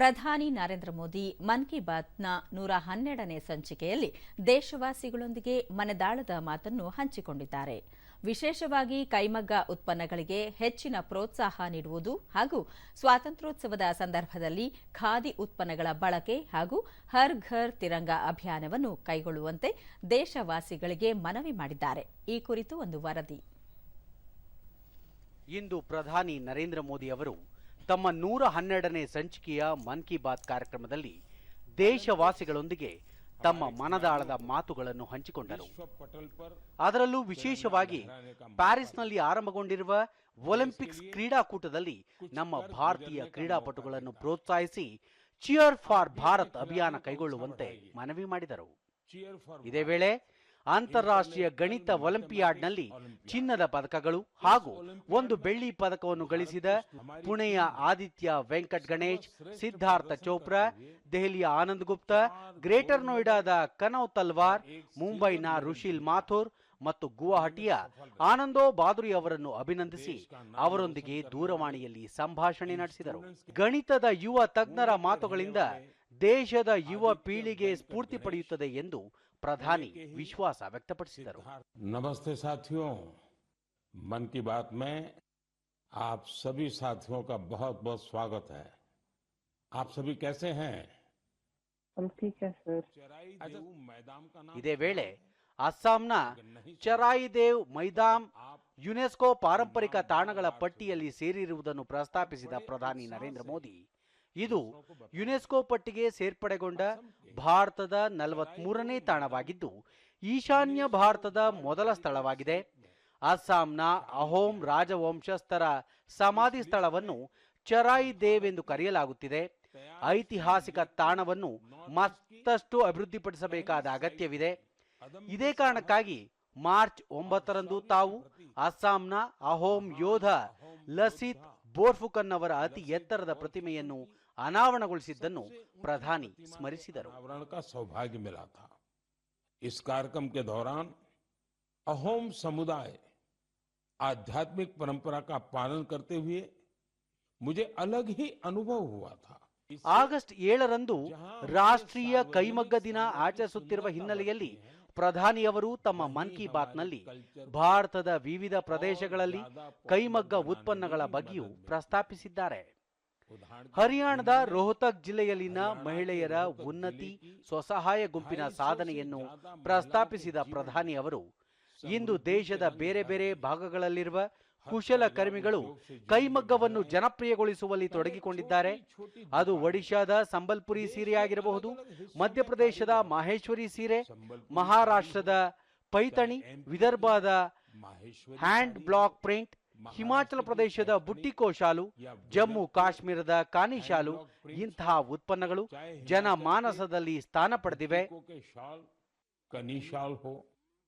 ಪ್ರಧಾನಿ ನರೇಂದ್ರ ಮೋದಿ ಮನ್ ಕಿ ಬಾತ್ನ ನೂರ ಹನ್ನೆರಡನೇ ಸಂಚಿಕೆಯಲ್ಲಿ ದೇಶವಾಸಿಗಳೊಂದಿಗೆ ಮನದಾಳದ ಮಾತನ್ನು ಹಂಚಿಕೊಂಡಿದ್ದಾರೆ. ವಿಶೇಷವಾಗಿ ಕೈಮಗ್ಗ ಉತ್ಪನ್ನಗಳಿಗೆ ಹೆಚ್ಚಿನ ಪ್ರೋತ್ಸಾಹ ನೀಡುವುದು ಹಾಗೂ ಸ್ವಾತಂತ್ರ್ಯೋತ್ಸವದ ಸಂದರ್ಭದಲ್ಲಿ ಖಾದಿ ಉತ್ಪನ್ನಗಳ ಬಳಕೆ ಹಾಗೂ ಹರ್ ಘರ್ ತಿರಂಗ ಅಭಿಯಾನವನ್ನು ಕೈಗೊಳ್ಳುವಂತೆ ದೇಶವಾಸಿಗಳಿಗೆ ಮನವಿ ಮಾಡಿದ್ದಾರೆ. ಈ ಕುರಿತು ಒಂದು ವರದಿ. ಇಂದು ಪ್ರಧಾನಿ ನರೇಂದ್ರ ಮೋದಿ ಅವರು ತಮ್ಮ ನೂರ ಹನ್ನೆರಡನೇ ಸಂಚಿಕೆಯ ಮನ್ ಕಿ ಬಾತ್ ಕಾರ್ಯಕ್ರಮದಲ್ಲಿ ದೇಶವಾಸಿಗಳೊಂದಿಗೆ ತಮ್ಮ ಮನದಾಳದ ಮಾತುಗಳನ್ನು ಹಂಚಿಕೊಂಡರು. ಅದರಲ್ಲೂ ವಿಶೇಷವಾಗಿ ಪ್ಯಾರಿಸ್ನಲ್ಲಿ ಆರಂಭಗೊಂಡಿರುವ ಒಲಿಂಪಿಕ್ಸ್ ಕ್ರೀಡಾಕೂಟದಲ್ಲಿ ನಮ್ಮ ಭಾರತೀಯ ಕ್ರೀಡಾಪಟುಗಳನ್ನು ಪ್ರೋತ್ಸಾಹಿಸಿ ಚಿಯರ್ ಫಾರ್ ಭಾರತ್ ಅಭಿಯಾನ ಕೈಗೊಳ್ಳುವಂತೆ ಮನವಿ ಮಾಡಿದರು. ಇದೇ ವೇಳೆ ಅಂತಾರಾಷ್ಟ್ರೀಯ ಗಣಿತ ಒಲಿಂಪಿಯಾಡ್ನಲ್ಲಿ ಚಿನ್ನದ ಪದಕಗಳು ಹಾಗೂ ಒಂದು ಬೆಳ್ಳಿ ಪದಕವನ್ನು ಗಳಿಸಿದ ಪುಣೆಯ ಆದಿತ್ಯ ವೆಂಕಟ್ ಗಣೇಶ್, ಸಿದ್ಧಾರ್ಥ ಚೋಪ್ರಾ, ದೆಹಲಿಯ ಆನಂದ್ ಗುಪ್ತಾ, ಗ್ರೇಟರ್ ನೋಯ್ಡಾದ ಕನೌ ತಲ್ವಾರ್, ಮುಂಬೈನ ರುಶೀಲ್ ಮಾಥುರ್ ಮತ್ತು ಗುವಾಹಟಿಯ ಆನಂದೋ ಬಾದುರಿ ಅವರನ್ನು ಅಭಿನಂದಿಸಿ ಅವರೊಂದಿಗೆ ದೂರವಾಣಿಯಲ್ಲಿ ಸಂಭಾಷಣೆ ನಡೆಸಿದರು. ಗಣಿತದ ಯುವ ತಜ್ಞರ ಮಾತುಗಳಿಂದ ದೇಶದ ಯುವ ಪೀಳಿಗೆ ಸ್ಫೂರ್ತಿ ಪಡೆಯುತ್ತದೆ ಎಂದು ಪ್ರಧಾನಿ ವಿಶ್ವಾಸ ವ್ಯಕ್ತಪಡಿಸಿದರು नमस्ते साथियों मन की बात में आप सभी साथियों का बहुत बहुत स्वागत है आप सभी कैसे हैं हम ठीक है सर अच्छा, मैदान का नाम ಇದೇ ವೇಳೆ ಅಸ್ಸಾಂನ ಚರಾಯಿದೇವ್ ಮೈದಾಮ್ ಯುನೆಸ್ಕೋ ಪಾರಂಪರಿಕ ತಾಣಗಳ ಪಟ್ಟಿಯಲ್ಲಿ ಸೇರಿರುವುದನ್ನು ಪ್ರಸ್ತಾಪಿಸಿದ ಪ್ರಧಾನಿ ನರೇಂದ್ರ ಮೋದಿ ಇದು ಯುನೆಸ್ಕೋ ಪಟ್ಟಿಗೆ ಸೇರ್ಪಡೆಗೊಂಡ ಭಾರತದ ನಲವತ್ಮೂರನೇ ತಾಣವಾಗಿದ್ದು, ಈಶಾನ್ಯ ಭಾರತದ ಮೊದಲ ಸ್ಥಳವಾಗಿದೆ. ಅಸ್ಸಾಂನ ಅಹೋಂ ರಾಜವಂಶಸ್ಥರ ಸಮಾಧಿ ಸ್ಥಳವನ್ನು ಚರಾಯಿ ದೇವ್ ಎಂದು ಕರೆಯಲಾಗುತ್ತಿದೆ. ಐತಿಹಾಸಿಕ ತಾಣವನ್ನು ಮತ್ತಷ್ಟು ಅಭಿವೃದ್ಧಿಪಡಿಸಬೇಕಾದ ಅಗತ್ಯವಿದೆ. ಇದೇ ಕಾರಣಕ್ಕಾಗಿ ಮಾರ್ಚ್ ಒಂಬತ್ತರಂದು ತಾವು ಅಸ್ಸಾಂನ ಅಹೋಂ ಯೋಧ ಲಸಿತ್ ಬೋರ್ಫುಕನ್ ಅವರ ಅತಿ ಎತ್ತರದ ಪ್ರತಿಮೆಯನ್ನು ಅನಾವರಣಗೊಳಿಸಿದ್ದನ್ನು ಪ್ರಧಾನಿ ಸ್ಮರಿಸಿದರು अनावरण का सौभाग्य मिला था इस कार्यक्रम के दौरान अहोम समुदाय आध्यात्मिक परंपरा का पालन करते हुए मुझे अलग ही अनुभव हुआ था इस- ಆಗಸ್ಟ್ ಏಳರಂದು ರಾಷ್ಟ್ರೀಯ ಕೈಮಗ್ಗ ದಿನ ಆಚರಿಸುತ್ತಿರುವ ಹಿನ್ನೆಲೆಯಲ್ಲಿ ಪ್ರಧಾನಿಯವರು ತಮ್ಮ ಮನ್ ಕಿ ಬಾತ್ನಲ್ಲಿ ಭಾರತದ ವಿವಿಧ ಪ್ರದೇಶಗಳಲ್ಲಿ ಕೈಮಗ್ಗ ಉತ್ಪನ್ನಗಳ ಬಗ್ಗೆಯೂ ಪ್ರಸ್ತಾಪಿಸಿದ್ದಾರೆ ಹರಿಯಾಣದ ರೋಹ್ತಕ್ ಜಿಲ್ಲೆಯಲ್ಲಿನ ಮಹಿಳೆಯರ ಉನ್ನತಿ ಸ್ವಸಹಾಯ ಗುಂಪಿನ ಸಾಧನೆಯನ್ನು ಪ್ರಸ್ತಾಪಿಸಿದ ಪ್ರಧಾನಿ ಅವರು ಇಂದು ದೇಶದ ಬೇರೆ ಬೇರೆ ಭಾಗಗಳಲ್ಲಿರುವ ಕುಶಲ ಕರ್ಮಿಗಳು ಕೈಮಗ್ಗವನ್ನು ಜನಪ್ರಿಯಗೊಳಿಸುವಲ್ಲಿ ತೊಡಗಿಕೊಂಡಿದ್ದಾರೆ. ಅದು ಒಡಿಶಾದ ಸಂಬಲ್ಪುರಿ ಸೀರೆಯಾಗಿರಬಹುದು ಮಧ್ಯಪ್ರದೇಶದ ಮಾಹೇಶ್ವರಿ ಸೀರೆ ಮಹಾರಾಷ್ಟ್ರದ ಪೈತಣಿ ವಿದರ್ಭದ ಹ್ಯಾಂಡ್ ಬ್ಲಾಕ್ ಪ್ರಿಂಟ್ ಹಿಮಾಚಲ ಪ್ರದೇಶದ ಬುಟ್ಟಿಕೋ ಶಾಲು ಜಮ್ಮು ಕಾಶ್ಮೀರದ ಕಾನಿ ಶಾಲು ಇಂತಹ ಉತ್ಪನ್ನಗಳು ಜನಮಾನಸದಲ್ಲಿ ಸ್ಥಾನ ಪಡೆದಿವೆ को के शाल कनी शाल हो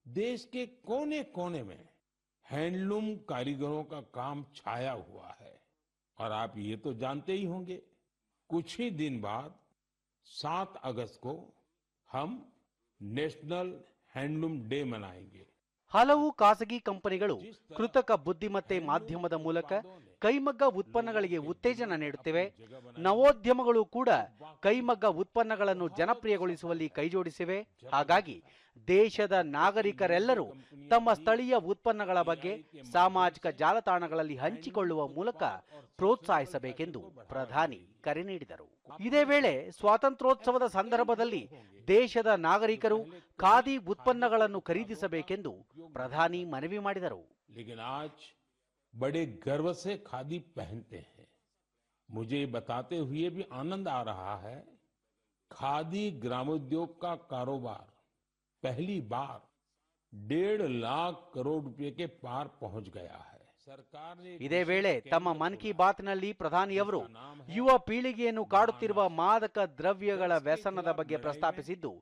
देश के कोने कोने में हैंडलूम कारीगरों का काम छाया हुआ है और आप ये तो जानते ही होंगे कुछ ही दिन बाद 7 अगस्त को हम नेशनल हैंडलूम डे मनाएंगे ಹಲವು ಖಾಸಗಿ ಕಂಪನಿಗಳು ಕೃತಕ ಬುದ್ಧಿಮತ್ತೆ ಮಾಧ್ಯಮದ ಮೂಲಕ ಕೈಮಗ್ಗ ಉತ್ಪನ್ನಗಳಿಗೆ ಉತ್ತೇಜನ ನೀಡುತ್ತಿವೆ. ನವೋದ್ಯಮಗಳು ಕೂಡ ಕೈಮಗ್ಗ ಉತ್ಪನ್ನಗಳನ್ನು ಜನಪ್ರಿಯಗೊಳಿಸುವಲ್ಲಿ ಕೈಜೋಡಿಸಿವೆ. ಹಾಗಾಗಿ ದೇಶದ ನಾಗರಿಕರೆಲ್ಲರೂ ತಮ್ಮ ಸ್ಥಳೀಯ ಉತ್ಪನ್ನಗಳ ಬಗ್ಗೆ ಸಾಮಾಜಿಕ ಜಾಲತಾಣಗಳಲ್ಲಿ ಹಂಚಿಕೊಳ್ಳುವ ಮೂಲಕ ಪ್ರೋತ್ಸಾಹಿಸಬೇಕೆಂದು ಪ್ರಧಾನಿ ಕರೆ ನೀಡಿದರು. ಇದೇ ವೇಳೆ ಸ್ವಾತಂತ್ರ್ಯೋತ್ಸವದ ಸಂದರ್ಭದಲ್ಲಿ ದೇಶದ ನಾಗರಿಕರು ಖಾದಿ ಉತ್ಪನ್ನಗಳನ್ನು ಖರೀದಿಸಬೇಕೆಂದು ಪ್ರಧಾನಿ ಮನವಿ ಮಾಡಿದರು. बड़े गर्व से खादी पहनते हैं। मुझे बताते हुए भी आनंद आ रहा है। खादी ग्रामोद्योग का कारोबार पहली बार डेढ़ लाख करोड़ रुपए के पार पहुँच गया है। ಇದೇ ವೇಳೆ ತಮ್ಮ ಮನ್ ಕಿ ಬಾತ್ನಲ್ಲಿ ಪ್ರಧಾನಿಯವರು ಯುವ ಪೀಳಿಗೆಯನ್ನು ಕಾಡುತ್ತಿರುವ ಮಾದಕ ದ್ರವ್ಯಗಳ ವ್ಯಸನದ ಬಗ್ಗೆ ಪ್ರಸ್ತಾಪಿಸಿದ್ದು.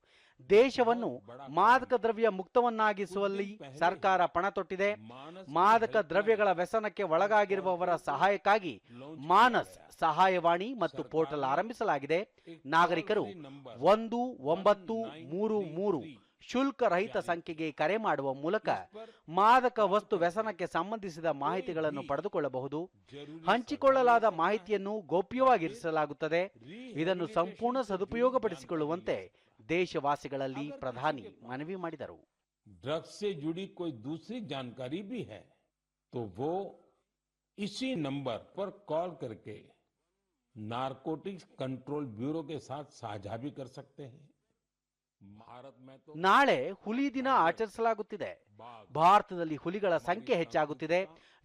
ದೇಶವನ್ನು ಮಾದಕ ದ್ರವ್ಯ ಮುಕ್ತವನ್ನಾಗಿಸುವಲ್ಲಿ ಸರ್ಕಾರ ಪಣ ತೊಟ್ಟಿದೆ. ಮಾದಕ ದ್ರವ್ಯಗಳ ವ್ಯಸನಕ್ಕೆ ಒಳಗಾಗಿರುವವರ ಸಹಾಯಕ್ಕಾಗಿ ಮಾನಸ್ ಸಹಾಯವಾಣಿ ಮತ್ತು ಪೋರ್ಟಲ್ ಆರಂಭಿಸಲಾಗಿದೆ. ನಾಗರಿಕರು ಒಂದು ಒಂಬತ್ತು ಮೂರು ಮೂರು ಶುಲ್ಕ ರಹಿತ ಸಂಖ್ಯೆಗೆ ಕರೆ ಮಾಡುವ ಮೂಲಕ ಮಾದಕ ವಸ್ತು ವ್ಯಸನಕ್ಕೆ ಸಂಬಂಧಿಸಿದ ಮಾಹಿತಿಗಳನ್ನು ಪಡೆದುಕೊಳ್ಳಬಹುದು ಹಂಚಿಕೊಳ್ಳಲಾದ ಮಾಹಿತಿಯನ್ನು ಗೌಪ್ಯವಾಗಿರಿಸಲಾಗುತ್ತದೆ ಇದನ್ನು ಸಂಪೂರ್ಣ ಸದುಪಯೋಗಪಡಿಸಿಕೊಳ್ಳುವಂತೆ ದೇಶವಾಸಿಗಳಲ್ಲಿ ಪ್ರಧಾನಿ ಮನವಿ ಮಾಡಿದರು ड्रग्स से जुड़ी कोई दूसरी जानकारी भी है तो वो इसी नंबर पर कॉल करके नारकोटिक्स कंट्रोल ब्यूरो के साथ साझा भी कर सकते हैं भारत में तो ನಾಳೆ ಹುಲಿ ದಿನ ಆಚರಿಸಲಾಗುತ್ತಿದೆ. ಭಾರತದಲ್ಲಿ ಹುಲಿಗಳ ಸಂಖ್ಯೆ ಹೆಚ್ಚಾಗುತ್ತಿದೆ.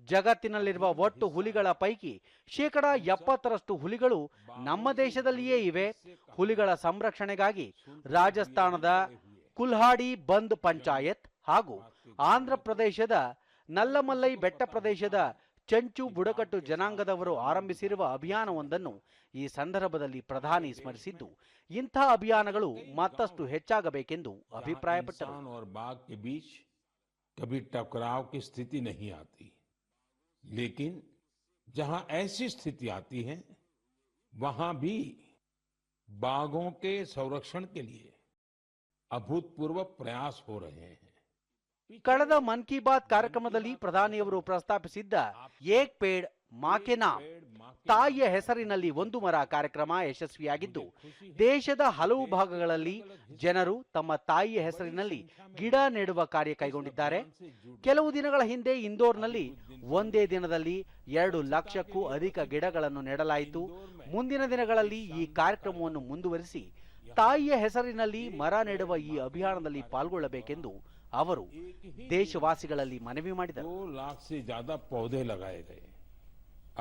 ಜಗತ್ತಿನಲ್ಲಿರುವ ಒಟ್ಟು ಹುಲಿಗಳ ಪೈಕಿ ಶೇಕಡ ಎಪ್ಪತ್ತರಷ್ಟು ಹುಲಿಗಳು ನಮ್ಮ ದೇಶದಲ್ಲಿಯೇ ಇವೆ. ಹುಲಿಗಳ ಸಂರಕ್ಷಣೆಗಾಗಿ ರಾಜಸ್ಥಾನದ ಕುಲ್ಹಾಡಿ ಬಂದ್ ಪಂಚಾಯತ್ ಹಾಗೂ ಆಂಧ್ರ ಪ್ರದೇಶದ ನಲ್ಲಮಲ್ಲೈ ಬೆಟ್ಟ ಪ್ರದೇಶದ ಚಂಚು ಬುಡಕಟ್ಟು ಜನಾಂಗದವರು ಆರಂಭಿಸಿರುವ ಅಭಿಯಾನವೊಂದನ್ನು ಈ ಸಂದರ್ಭದಲ್ಲಿ ಪ್ರಧಾನಿ ಸ್ಮರಿಸಿದ್ದು ಇಂಥ ಅಭಿಯಾನಗಳು ಮತ್ತಷ್ಟು ಹೆಚ್ಚಾಗಬೇಕೆಂದು ಅಭಿಪ್ರಾಯಪಟ್ಟರು इंसान और बाघ के बीच कभी टकराव की स्थिति नहीं आती लेकिन जहां ऐसी स्थिति आती है वहां भी बाघों के संरक्षण के लिए अभूतपूर्व प्रयास हो रहे हैं ಕಳೆದ ಮನ್ ಕಿ ಬಾತ್ ಕಾರ್ಯಕ್ರಮದಲ್ಲಿ ಪ್ರಧಾನಿಯವರು ಪ್ರಸ್ತಾಪಿಸಿದ್ದ ಏಕ್ ಪೇಡ್ ಮಾಕೆನಾ ನಾಮ್. ತಾಯಿಯ ಹೆಸರಿನಲ್ಲಿ ಒಂದು ಮರ ಕಾರ್ಯಕ್ರಮ ಯಶಸ್ವಿಯಾಗಿದ್ದು ದೇಶದ ಹಲವು ಭಾಗಗಳಲ್ಲಿ ಜನರು ತಮ್ಮ ತಾಯಿಯ ಹೆಸರಿನಲ್ಲಿ ಗಿಡ ನೆಡುವ ಕಾರ್ಯ ಕೈಗೊಂಡಿದ್ದಾರೆ. ಕೆಲವು ದಿನಗಳ ಹಿಂದೆ ಇಂದೋರ್ನಲ್ಲಿ ಒಂದೇ ದಿನದಲ್ಲಿ ಎರಡು ಲಕ್ಷಕ್ಕೂ ಅಧಿಕ ಗಿಡಗಳನ್ನು ನೆಡಲಾಯಿತು. ಮುಂದಿನ ದಿನಗಳಲ್ಲಿ ಈ ಕಾರ್ಯಕ್ರಮವನ್ನು ಮುಂದುವರಿಸಿ ತಾಯಿಯ ಹೆಸರಿನಲ್ಲಿ ಮರ ನೆಡುವ ಈ ಅಭಿಯಾನದಲ್ಲಿ ಪಾಲ್ಗೊಳ್ಳಬೇಕೆಂದು ಅವರು ದೇಶವಾಸಿಗಳಲ್ಲಿ ಮನವಿ ಮಾಡಿದರು दो लाख से ज्यादा पौधे लगाए गए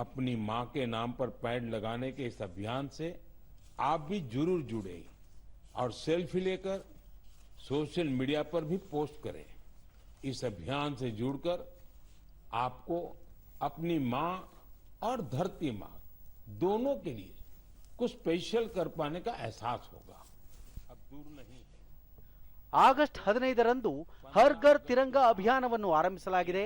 अपनी मां के नाम पर पेड़ लगाने के इस अभियान से आप भी जरूर जुड़े और सेल्फी लेकर सोशल मीडिया पर भी पोस्ट करें इस अभियान से जुड़कर आपको अपनी मां और धरती मां दोनों के लिए कुछ स्पेशल कर पाने का एहसास होगा अब दूर नहीं है ಆಗಸ್ಟ್ ಹದಿನೈದರಂದು ಹರ್ ಘರ್ ತಿರಂಗ ಅಭಿಯಾನವನ್ನು ಆರಂಭಿಸಲಾಗಿದೆ.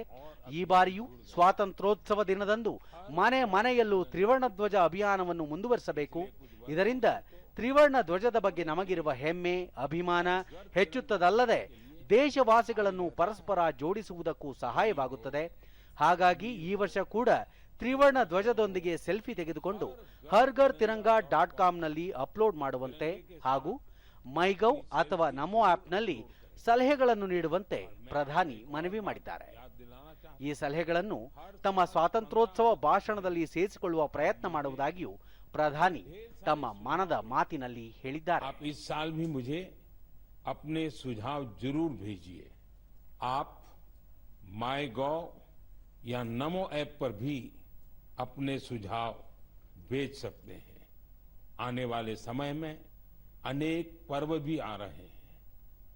ಈ ಬಾರಿಯೂ ಸ್ವಾತಂತ್ರ್ಯೋತ್ಸವ ದಿನದಂದು ಮನೆ ಮನೆಯಲ್ಲೂ ತ್ರಿವರ್ಣ ಧ್ವಜ ಅಭಿಯಾನವನ್ನು ಮುಂದುವರಿಸಬೇಕು. ಇದರಿಂದ ತ್ರಿವರ್ಣ ಧ್ವಜದ ಬಗ್ಗೆ ನಮಗಿರುವ ಹೆಮ್ಮೆ, ಅಭಿಮಾನ ಹೆಚ್ಚುತ್ತದಲ್ಲದೆ ದೇಶವಾಸಿಗಳನ್ನು ಪರಸ್ಪರ ಜೋಡಿಸುವುದಕ್ಕೂ ಸಹಾಯವಾಗುತ್ತದೆ. ಹಾಗಾಗಿ ಈ ವರ್ಷ ಕೂಡ ತ್ರಿವರ್ಣ ಧ್ವಜದೊಂದಿಗೆ ಸೆಲ್ಫಿ ತೆಗೆದುಕೊಂಡು ಹರ್ ಘರ್ ತಿರಂಗ ಡಾಟ್ ಕಾಮ್ನಲ್ಲಿ ಅಪ್ಲೋಡ್ ಮಾಡುವಂತೆ ಹಾಗೂ ಮೈಗೌ ಅಥವಾ ನಮೋ ಆಪ್ನಲ್ಲಿ ಸಲಹೆಗಳನ್ನು ನೀಡುವಂತೆ ಪ್ರಧಾನಿ ಮನವಿ ಮಾಡಿದ್ದಾರೆ ಈ ಸಲಹೆಗಳನ್ನು ತಮ್ಮ ಸ್ವಾತಂತ್ರ್ಯೋತ್ಸವ ಭಾಷಣದಲ್ಲಿ ಸೇರಿಸಿಕೊಳ್ಳುವ ಪ್ರಯತ್ನ ಮಾಡುವುದಾಗಿಯೂ ಪ್ರಧಾನಿ ತಮ್ಮ ಮನದ ಮಾತಿನಲ್ಲಿ ಹೇಳಿದ್ದಾರೆ आप इस साल भी मुझे अपने सुझाव जरूर भेजिए आप माई गॉव या नमो ऐप पर भी अपने सुझाव भेज सकते हैं आने वाले समय में अनेक पर्व भी आ रहे हैं।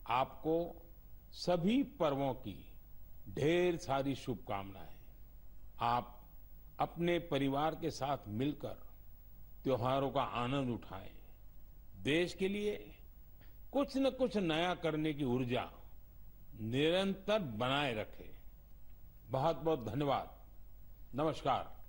आपको सभी पर्वों की ढेर सारी शुभकामनाएँ। आप अपने परिवार के साथ मिलकर त्योहारों का आनंद उठाएँ। देश के लिए कुछ न कुछ नया करने की ऊर्जा निरंतर बनाए रखें। बहुत बहुत धन्यवाद। नमस्कार।